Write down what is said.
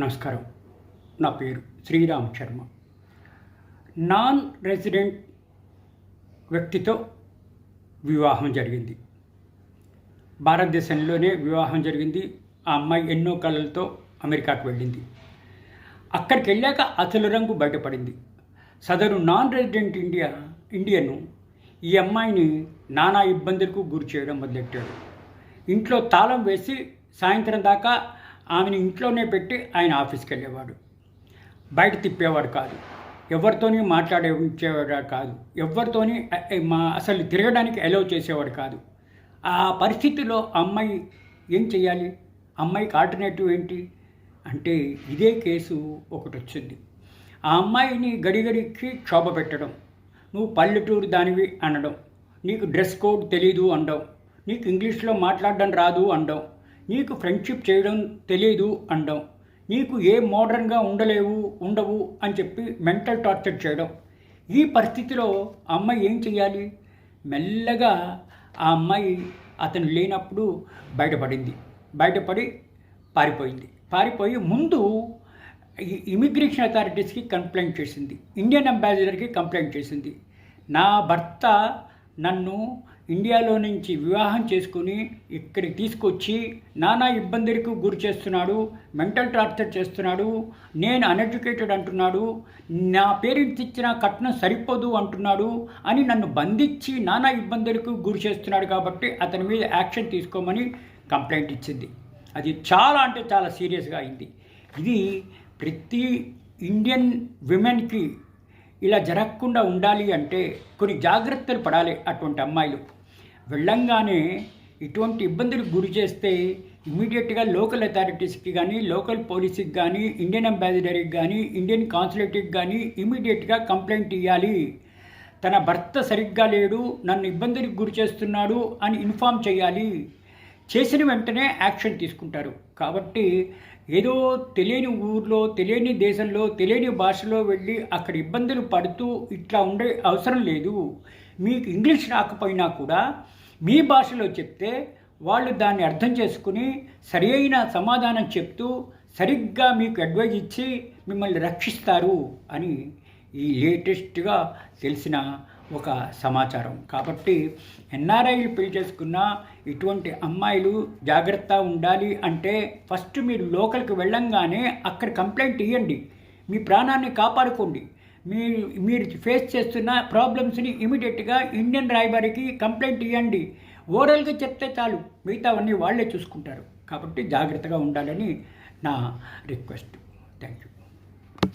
నమస్కారం. నా పేరు శ్రీరామ్ శర్మ నాన్ రెసిడెంట్ వ్యక్తితో వివాహం జరిగింది. భారతదేశంలోనే వివాహం జరిగింది. ఆ అమ్మాయి ఎన్నో కళలతో అమెరికాకు వెళ్ళింది. అక్కడికి వెళ్ళాక అసలు రంగు బయటపడింది. సదరు నాన్ రెసిడెంట్ ఇండియా ఇండియను ఈ అమ్మాయిని నానా ఇబ్బందులకు గురి చేయడం మొదలెట్టాడు. ఇంట్లో తాళం వేసి సాయంత్రం దాకా ఆమెను ఇంట్లోనే పెట్టి ఆయన ఆఫీస్కి వెళ్ళేవాడు బయట తిప్పేవాడు కాదు. ఎవరితోని మాట్లాడే ఉంచేవాడు కాదు. ఎవరితోని మా అసలు తిరగడానికి అలౌ చేసేవాడు కాదు. ఆ పరిస్థితిలో అమ్మాయి ఏం చేయాలి అమ్మాయికి ఆల్టర్నేటివ్ ఏంటి? అంటే ఇదే కేసు ఒకటి వచ్చింది ఆ అమ్మాయిని గడిగడికి క్షోభ పెట్టడం. నువ్వు పల్లెటూరు దానివి అనడం. నీకు డ్రెస్ కోడ్ తెలీదు అనడం నీకు ఇంగ్లీష్లో మాట్లాడడం రాదు అనడం నీకు ఫ్రెండ్షిప్ చేయడం తెలియదు అనడం నీకు ఏ మోడర్న్గా ఉండలేవు ఉండవు అని చెప్పి మెంటల్ టార్చర్ చేయడం. ఈ పరిస్థితిలో అమ్మాయి ఏం చేయాలి మెల్లగా ఆ అమ్మాయి అతను లేనప్పుడు బయటపడింది. బయటపడి పారిపోయింది. పారిపోయి ముందు ఇమిగ్రేషన్ అథారిటీస్కి కంప్లైంట్ చేసింది. ఇండియన్ అంబాసిడర్కి కంప్లైంట్ చేసింది. నా భర్త నన్ను ఇండియాలో నుంచి వివాహం చేసుకుని ఇక్కడికి తీసుకొచ్చి నానా ఇబ్బందులకు గురి చేస్తున్నాడు మెంటల్ టార్చర్ చేస్తున్నాడు నేను అన్ఎడ్యుకేటెడ్ అంటున్నాడు నా పేరెంట్స్ ఇచ్చిన కట్నం సరిపోదు అంటున్నాడు అని నన్ను బంధించి నానా ఇబ్బందులకు గురి చేస్తున్నాడు కాబట్టి అతని మీద యాక్షన్ తీసుకోమని కంప్లైంట్ ఇచ్చింది. అది చాలా అంటే చాలా సీరియస్గా అయింది. ఇది ప్రతి ఇండియన్ విమెన్కి ఇలా జరగకుండా ఉండాలి అంటే కొన్ని జాగ్రత్తలు పడాలి అటువంటి అమ్మాయిలు. వెళ్ళంగానే ఇటువంటి ఇబ్బందులకు గురి చేస్తే ఇమీడియట్గా లోకల్ అథారిటీస్కి కానీ లోకల్ పోలీస్కి కానీ ఇండియన్ అంబాసిడర్కి కానీ ఇండియన్ కాన్సులేట్కి కానీ ఇమీడియట్గా కంప్లైంట్ ఇవ్వాలి తన భర్త సరిగ్గా లేడు నన్ను ఇబ్బందులకు గురి చేస్తున్నాడు అని ఇన్ఫామ్ చేయాలి. చేసిన వెంటనే యాక్షన్ తీసుకుంటారు. కాబట్టి ఏదో తెలియని ఊర్లో తెలియని దేశంలో తెలియని భాషలో వెళ్ళి అక్కడ ఇబ్బందులు పడుతూ ఇట్లా ఉండే అవసరం లేదు. మీకు ఇంగ్లీష్ రాకపోయినా కూడా మీ భాషలో చెప్తే వాళ్ళు దాన్ని అర్థం చేసుకుని సరి అయిన సమాధానం చెప్తూ సరిగ్గా మీకు అడ్వైజ్ ఇచ్చి మిమ్మల్ని రక్షిస్తారు అని ఈ లేటెస్ట్గా తెలిసిన ఒక సమాచారం. కాబట్టి ఎన్ఆర్ఐలు పెళ్ళి చేసుకున్న ఇటువంటి అమ్మాయిలు జాగ్రత్త ఉండాలి అంటే ఫస్ట్ మీరు లోకల్కి వెళ్ళంగానే అక్కడ కంప్లైంట్ ఇవ్వండి మీ ప్రాణాన్ని కాపాడుకోండి. మీరు మీరు ఫేస్ చేస్తున్న ప్రాబ్లమ్స్ని ఇమీడియట్గా ఇండియన్ రాయబారికి కంప్లైంట్ ఇవ్వండి ఓరల్గా చెప్తే చాలు. మిగతావన్నీ వాళ్ళే చూసుకుంటారు. కాబట్టి జాగ్రత్తగా ఉండాలని నా రిక్వెస్ట్. Thank you